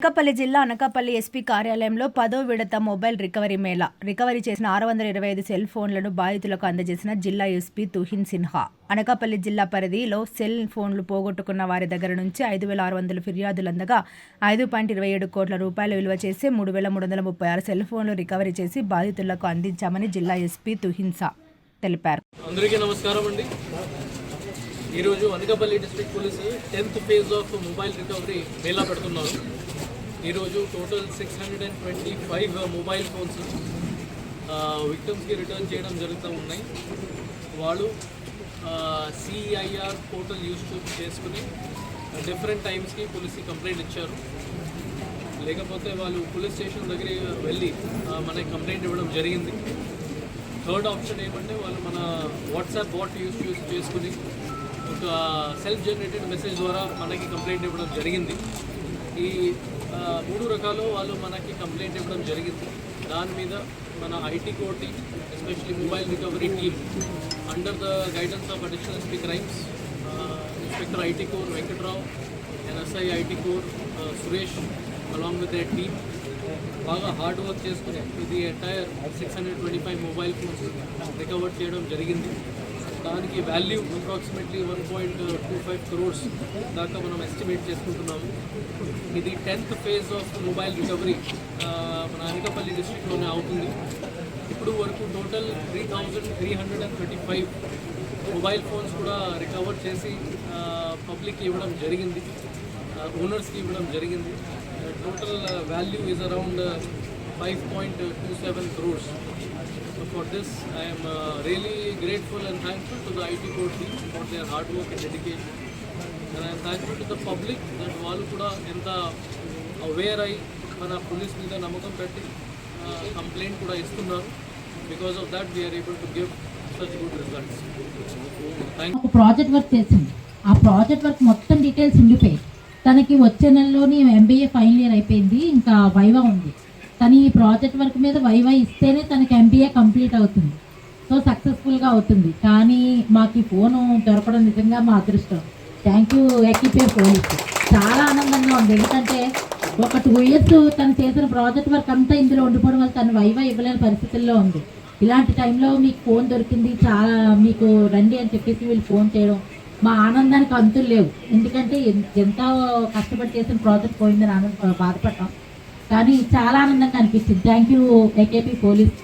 అనకాపల్లి జిల్లా అనకాపల్లి ఎస్పీ కార్యాలయంలో పదో విడత మొబైల్ రికవరీ మేళా. రికవరీ చేసిన ఆరు వందల ఇరవై ఐదు సెల్ ఫోన్లను బాధితులకు అందజేసిన జిల్లా ఎస్పీ తుహిన్ సిన్హా. అనకాపల్లి జిల్లా పరిధిలో సెల్ ఫోన్లు పోగొట్టుకున్న వారి దగ్గర నుంచి ఐదు వేల ఆరు వందల ఫిర్యాదులు అందగా ఐదు పాయింట్ ఇరవై ఏడు కోట్ల రూపాయలు విలువ చేసి మూడు వేల మూడు వందల ముప్పై ఆరు సెల్ ఫోన్లు రికవరీ చేసి బాధితులకు అందించామని జిల్లా ఎస్పీ తుహిన్సా తెలిపారు. అందరికీ నమస్కారం అండి. ఈరోజు Anakapalli district police tenth phase of mobile recovery Mela పెడుతున్నారు. ఈరోజు total six hundred and twenty five mobile phones విక్టమ్స్కి return చేయడం జరుగుతూ ఉన్నాయి. వాళ్ళు సిఐఆర్ పోర్టల్ యూస్ చేసుకుని డిఫరెంట్ టైమ్స్కి పోలీస్కి కంప్లైంట్ ఇచ్చారు. లేకపోతే వాళ్ళు పోలీస్ స్టేషన్ దగ్గర వెళ్ళి మనకి కంప్లైంట్ ఇవ్వడం జరిగింది. థర్డ్ ఆప్షన్ ఏమంటే వాళ్ళు మన వాట్సాప్ బాట్ యూస్ యూస్ చేసుకుని ఒక సెల్ఫ్ జనరేటెడ్ మెసేజ్ ద్వారా మనకి కంప్లైంట్ ఇవ్వడం జరిగింది. ఈ మూడు రకాలు వాళ్ళు మనకి కంప్లైంట్ ఇవ్వడం జరిగింది. దాని మీద మన IT కోర్టీ especially mobile recovery team under the guidance of additional SP crimes inspector IT core Venkatrao NSI IT core Suresh along with their team బాగా హార్డ్ వర్క్ చేసుకుని ఇది entire six hundred twenty five mobile phones recover చేయడం జరిగింది. దానికి value approximately one point two five crores దాకా మనం estimate చేసుకుంటున్నాము. ఇది tenth phase of mobile recovery మన అనకాపల్లి డిస్ట్రిక్ట్లోనే అవుతుంది. ఇప్పుడు వరకు total three thousand three hundred and thirty five mobile phones కూడా రికవర్ చేసి పబ్లిక్కి ఇవ్వడం జరిగింది. ఓనర్స్కి ఇవ్వడం జరిగింది. Total value is around five point two seven crores for this I'm really grateful and thankful to the IT core team for their hard work and dedication and I'm thankful to the public that వాళ్ళు కూడా ఎంత aware అయి మన police మీద నమ్మకం పెట్టి complaint కూడా ఇస్తున్నారు. Because of that we are able to give such good results thank ఒక ప్రాజెక్ట్ వర్క్ చేసింది ఆ ప్రాజెక్ట్ వర్క్ మొత్తం డీటెయిల్స్ ఉండిపోయి తనకి వచ్చే నెలలోని ఎంబీఏ ఫైనల్ ఇయర్ అయిపోయింది. ఇంకా వైవా ఉంది. తను ఈ ప్రాజెక్ట్ వర్క్ మీద వైవై ఇస్తేనే తనకి ఎంబీఏ కంప్లీట్ అవుతుంది. సో సక్సెస్ఫుల్గా అవుతుంది. కానీ మాకు ఈ ఫోను దొరకడం నిజంగా మా అదృష్టం. థ్యాంక్ యూ ఎక్కిపే పోలీస్. చాలా ఆనందంగా ఉంది. ఎందుకంటే ఒక టూ ఇయర్స్ తను చేసిన ప్రాజెక్ట్ వర్క్ అంతా ఇందులో ఉండిపోవడం వల్ల తను వైవై ఇవ్వలేని పరిస్థితుల్లో ఉంది. ఇలాంటి టైంలో మీకు ఫోన్ దొరికింది చాలా మీకు రండి అని చెప్పేసి వీళ్ళు ఫోన్ చేయడం మా ఆనందానికి అంతులు లేవు. ఎందుకంటే ఎంత ఎంతో కష్టపడి చేసిన ప్రాజెక్ట్ పోయిందని ఆనంద బాధపడ్డాం. కానీ చాలా ఆనందంగా అనిపిస్తుంది. Thank you AKP police